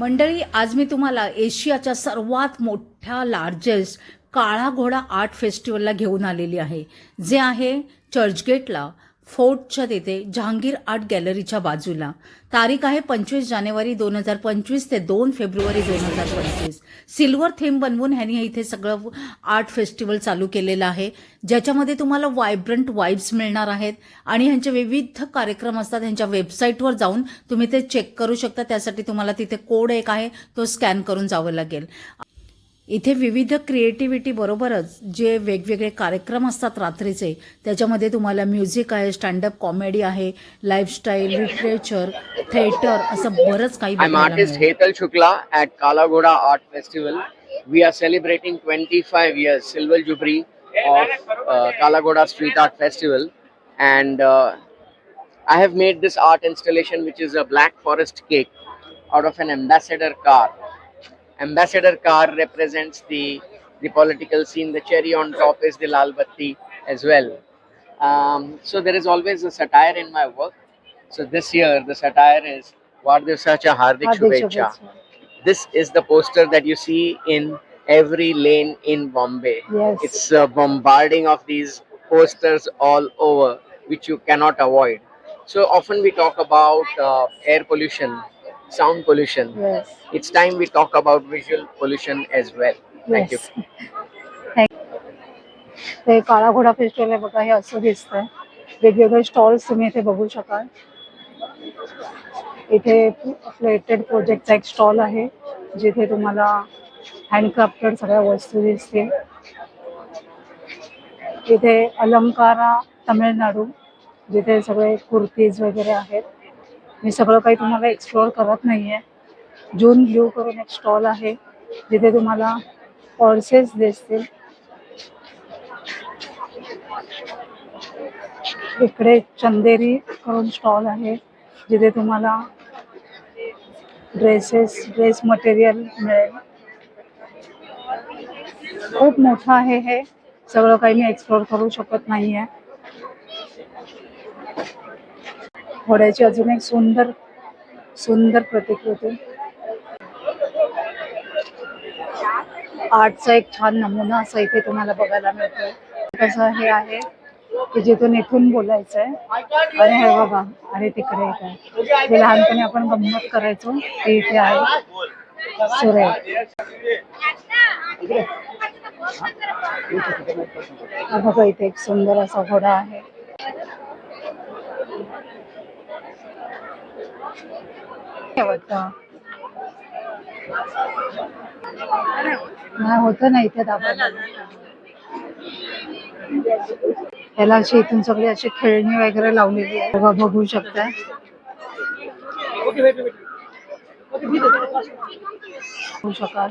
मंडळी आज मी तुम्हाला एशियाच्या सर्वात मोठ्या लार्जेस्ट काळा घोडा आर्ट फेस्टिवलला घेऊन आलेली आहे जे आहे चर्चगेटला फोर्टच्या तिथे जहांगीर आर्ट गॅलरीच्या बाजूला तारीख आहे पंचवीस जानेवारी दोन हजार पंचवीस ते दोन फेब्रुवारी दोन हजार पंचवीस सिल्वर थीम बनवून ह्यांनी इथे सगळं आर्ट फेस्टिवल चालू केलेलं आहे ज्याच्यामध्ये तुम्हाला वायब्रंट वाईब्स मिळणार आहेत आणि ह्यांचे विविध कार्यक्रम असतात ह्यांच्या वेबसाईटवर जाऊन तुम्ही ते चेक करू शकता त्यासाठी तुम्हाला तिथे कोड एक आहे तो स्कॅन करून जावं लागेल इथे विविध क्रिएटिव्हिटी बरोबरच जे वेगवेगळे कार्यक्रम असतात रात्रीचे त्याच्यामध्ये तुम्हाला म्युझिक आहे स्टँडअप कॉमेडी आहे लाईफस्टाईल लिटरेचर थिएटर असं बरंच काही artist Hetal Shukla at Kala Ghoda art festival we are celebrating twenty five years silver jubilee of Kala Ghoda street art festival and I have made this art installation which is a black forest cake out of an ambassador car ambassador car represents the the political scene. The cherry on top is the lal batti as well. Um, so there is always a satire in my work. So this year the satire is Sacha Hardik Shubhecha. This is the poster that you see in every lane in Bombay. Yes. It's a bombarding of these posters all over, which you cannot avoid. So often we talk about uh, air pollution sound pollution. Yes. It's time we talk about visual pollution as well. Thank Yes. you. ते काळा घोडा festival बघा हे असं दिसतंय वेगवेगळे stalls तुम्ही इथे बघू शकाल इथे प्लेटेड प्रोजेक्टचा एक स्टॉल आहे जिथे तुम्हाला हँडक्राफ्टेड सगळ्या वस्तू दिसतील इथे अलंकारा तामिळनाडू जिथे सगळे कुर्तीज वगैरे आहेत मैं सग तुम्हारा एक्सप्लोर एक्सप्लोअर करत नाही जून ब्लू कर एक स्टॉल है जिथे तुम्हारा पॉर्सेस दिसतील इकडे चंदेरी कर स्टॉल है जिथे तुम्हारा ड्रेसेस ड्रेस मटेरियल मिले खूब मोठं है हे सगळं काही करू शकत नहीं है घोड्याची अजून एक सुंदर सुंदर प्रतिकृती आर्टचा एक छान नमुना असा इथे तुम्हाला बघायला मिळतो कसं हे आहे की जिथून इथून बोलायचं आहे आणि हे बघा अरे तिकडे येत आहे लहानपणी आपण गंमत करायचो ते इथे आहे सुरे बघा इथे एक सुंदर असा घोडा आहे ठेवायचं नाही होत नाही इथे त्याला अशी इथून सगळी अशी खेळणी वगैरे लावलेली आहे बघा होऊ शकता बघू शकाल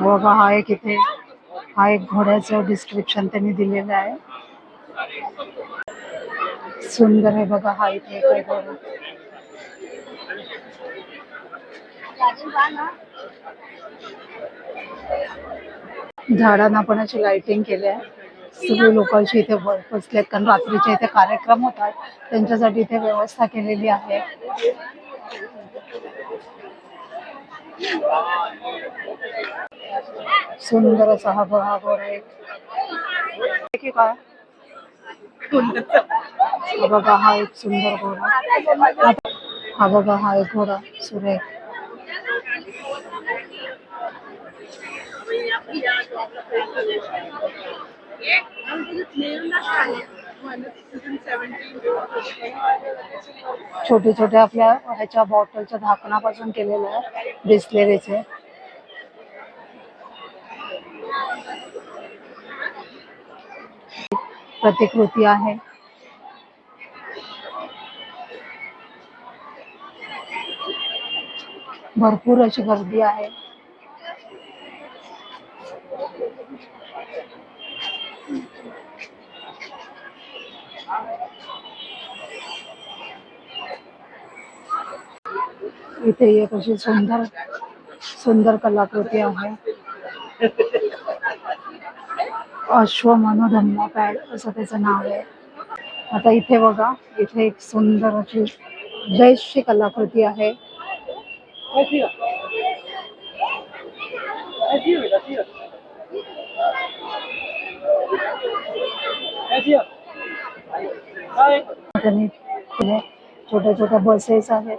बघा हा एक इथे हा एक घोड्याचं डिस्क्रिप्शन त्यांनी दिलेलं आहे सुंदर आहे बघा हा इथे घोडा झाडांना पण अशी लाइटिंग केली आहे सगळे लोकांशी इथे कारण रात्रीचे इथे कार्यक्रम होतात त्यांच्यासाठी इथे व्यवस्था केलेली आहे सुंदर असा हा भाग बघा हा एक सुंदर घोडा हा बघा हा एक घोडा सुरेख छोटे छोटे आपल्या ह्याच्या बॉटलच्या झाकणापासून केलेलं आहे बिस्लेरीचे प्रतिकृती आहे भरपूर अशी गर्दी आहे इथे येत अशी सुंदर सुंदर कलाकृती आहे अश्व मनोधन्य पॅड असं त्याचं नाव आहे आता इथे बघा इथे एक सुंदर अशी बेस्टची कलाकृती आहे छोट्या छोट्या बसेस आहेत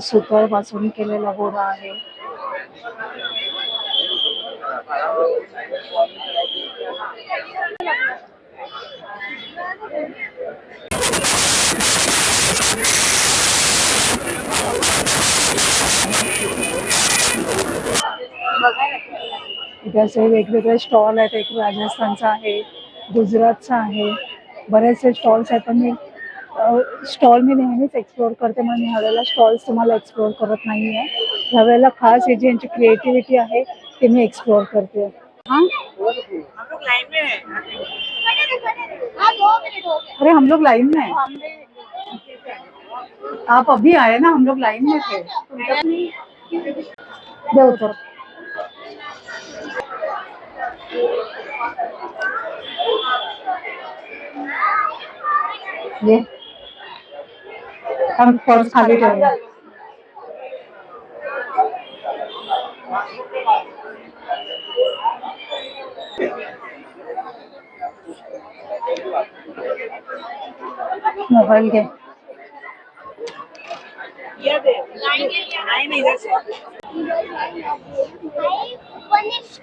सुतापासून केलेला गोरा आहे इथे असे वेगवेगळे स्टॉल आहेत एक राजस्थानचा आहे गुजरातचा आहे बरेचसे स्टॉल्स आहेत पण मी स्टॉल मी नेहमीच एक्सप्लोअर करते म्हणून मी ह्यावेळेला स्टॉल्स तुम्हाला एक्सप्लोअर करत नाही आहे ह्यावेळेला खास हे जी यांची क्रिएटिव्हिटी आहे ते मी एक्सप्लोअर करते हां अरे हम लोग लाइन में आप अभी आए ना हम लोग लाइन में थे देवतर ये हम पर्स खाली करेंगे मोबाइल के ये दे लाएंगे या नहीं नहीं इधर से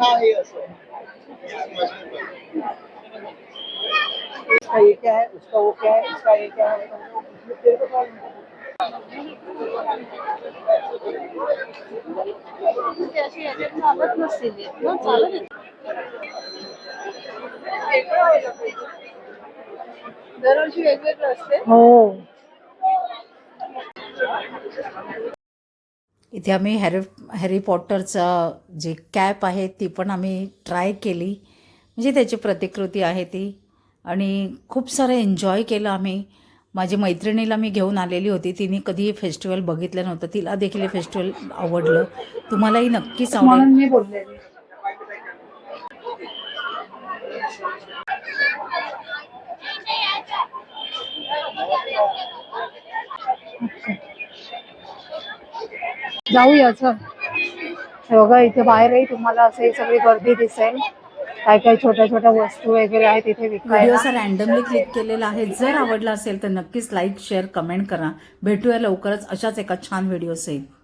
हाँ ये क्या है उसका वो क्या है उसका ये क्या है चालत दरवर्षी वेगवेगळं असते हो इथे आम्ही हॅरी हॅरी पॉटरचा जे कॅप आहे ती पण आम्ही ट्राय केली म्हणजे त्याची प्रतिकृती आहे ती आणि खूप सारं एन्जॉय केलं आम्ही माझ्या मैत्रिणीला मी घेऊन आलेली होती तिने कधी फेस्टिवल बघितलं नव्हतं तिला देखील हे फेस्टिवल आवडलं तुम्हालाही नक्कीच आवडेल जाऊया बघा इथे बाहेरही तुम्हाला असे सगळी गर्दी दिसेल काय काय छोट्या छोट्या वस्तू वगैरे आहेत इथे व्हिडिओ सर रॅन्डमली क्लिक केलेला आहे जर आवडला असेल तर नक्कीच लाईक शेअर कमेंट करा भेटूया लवकरच अशाच एका छान व्हिडिओ सेल